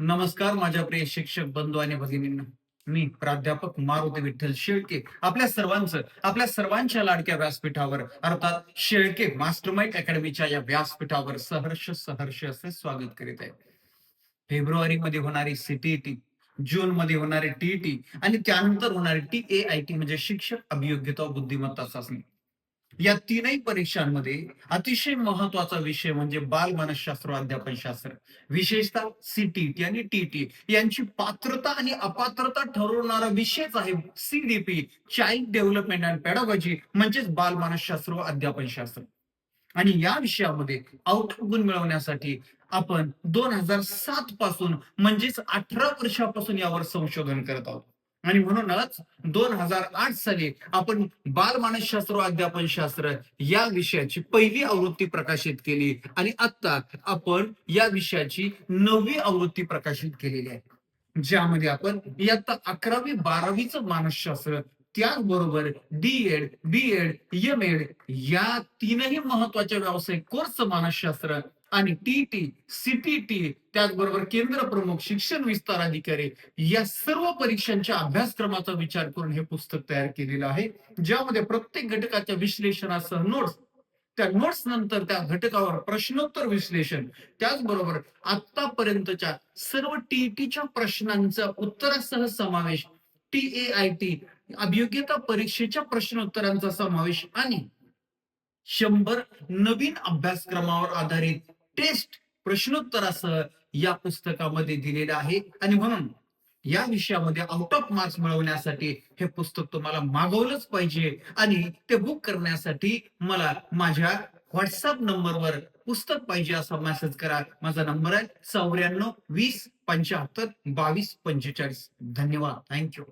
नमस्कार माझ्या प्रिय शिक्षक बंधू आणि भगिनींना. मी प्राध्यापक मारुती विठ्ठल शेळके आपल्या सर्वांचं आपल्या सर्वांच्या लाडक्या व्यासपीठावर अर्थात शेळके मास्टरमाइंड अकॅडमीच्या या व्यासपीठावर सहर्ष सहर्ष असे स्वागत करीत आहे. फेब्रुवारी मध्ये होणारी सीटीईटी जून मध्ये होणारी टीईटी आणि त्यानंतर होणारी टी ए आय टी म्हणजे शिक्षक अभियोग्यता बुद्धिमत्ता चाचणी. या तीनही परीक्षांमध्ये अतिशय महत्त्वाचा विषय म्हणजे बाल मानसशास्त्र अध्यापन शास्त्र विशेषतः सीटीटी आणि टीटी यांची पात्रता आणि अपात्रता ठरवणारा विषयच आहे CDP child development and paedology म्हणजेच बाल मानसशास्त्र व अध्यापन शास्त्र. आणि या विषयामध्ये आउट गुण मिळवण्यासाठी आपण दोन हजार सात पासून म्हणजेच अठरा वर्षापासून यावर संशोधन करत आहोत. आणि म्हणूनच दोन हजार आठ साली आपण बालमानसशास्त्र अध्यापन शास्त्र या विषयाची पहिली आवृत्ती प्रकाशित केली. आणि आता आपण या विषयाची नववी आवृत्ती प्रकाशित केलेली आहे. ज्यामध्ये आपण इयत्ता अकरावी बारावीचं मानसशास्त्र त्याचबरोबर D Ed B Ed M Ed या तीनही महत्त्वाच्या व्यावसायिक कोर्सचं मानसशास्त्र आणि टी टीटी टी त्याचबरोबर केंद्र प्रमुख शिक्षण विस्तार अधिकारी या सर्व परीक्षांच्या अभ्यासक्रमाचा विचार करून हे पुस्तक तयार केलेलं आहे. ज्यामध्ये प्रत्येक घटकाच्या विश्लेषणासह नोट्स त्या नोट्स नंतर त्या घटकावर प्रश्नोत्तर विश्लेषण त्याचबरोबर आतापर्यंतच्या सर्व टीईटीच्या प्रश्नांचा उत्तरासह समावेश टी ए आय टी अभियोग्यता परीक्षेच्या प्रश्नोत्तरांचा समावेश आणि शंभर नवीन अभ्यासक्रमावर आधारित टेस्ट प्रश्नोत्तरासह या पुस्तकामध्ये दिलेलं आहे. आणि म्हणून या विषयामध्ये आउट ऑफ मार्क्स मिळवण्यासाठी हे पुस्तक तुम्हाला मागवलंच पाहिजे. आणि ते बुक करण्यासाठी मला माझ्या व्हॉट्सअप नंबरवर पुस्तक पाहिजे असा मेसेज करा. माझा नंबर आहे चौऱ्याण्णव वीस पंच्याहत्तर बावीस पंचेचाळीस. धन्यवाद. थँक्यू